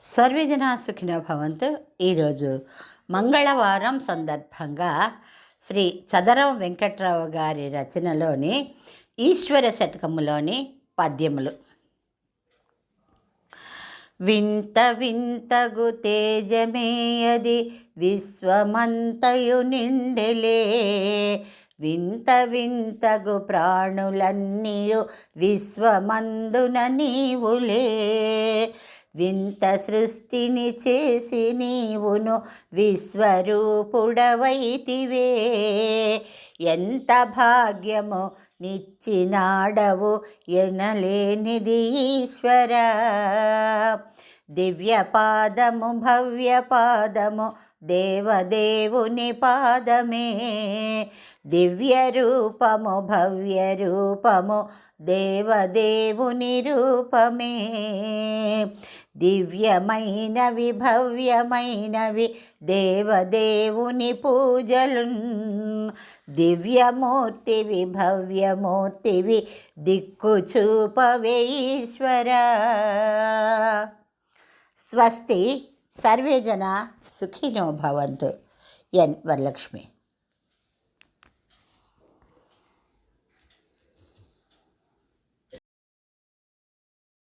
సర్వజన సుఖిన భవంతు. ఈరోజు మంగళవారం సందర్భంగా శ్రీ చదరం వెంకట్రావు గారి రచనలోని ఈశ్వర శతకములోని పద్యములు. వింత వింతగు తేజమేయది విశ్వమంతయు నిండెలే. వింత వింతగు ప్రాణులన్నీయు విశ్వమందున నీవులే. వింత సృష్టిని చేసి నీవును విశ్వరూపుడవైతివే. ఎంత భాగ్యము నిచ్చినాడవు ఎనలేనిది ఈశ్వర. దివ్యపాదము భవ్యపాదము దేవదేవుని పాదమే. దివ్య రూపము భవ్య రూపము దేవదేవుని రూపమే. దివ్యమైనవి భవ్యమైనవి దేవదేవుని పూజలు దివ్యమూర్తివి భవ్యమూర్తివి దిక్కు చూపవే ఈశ్వర. స్వస్తి సర్వేజన సుఖినో భవంతు. ఎన్ వరలక్ష్మి.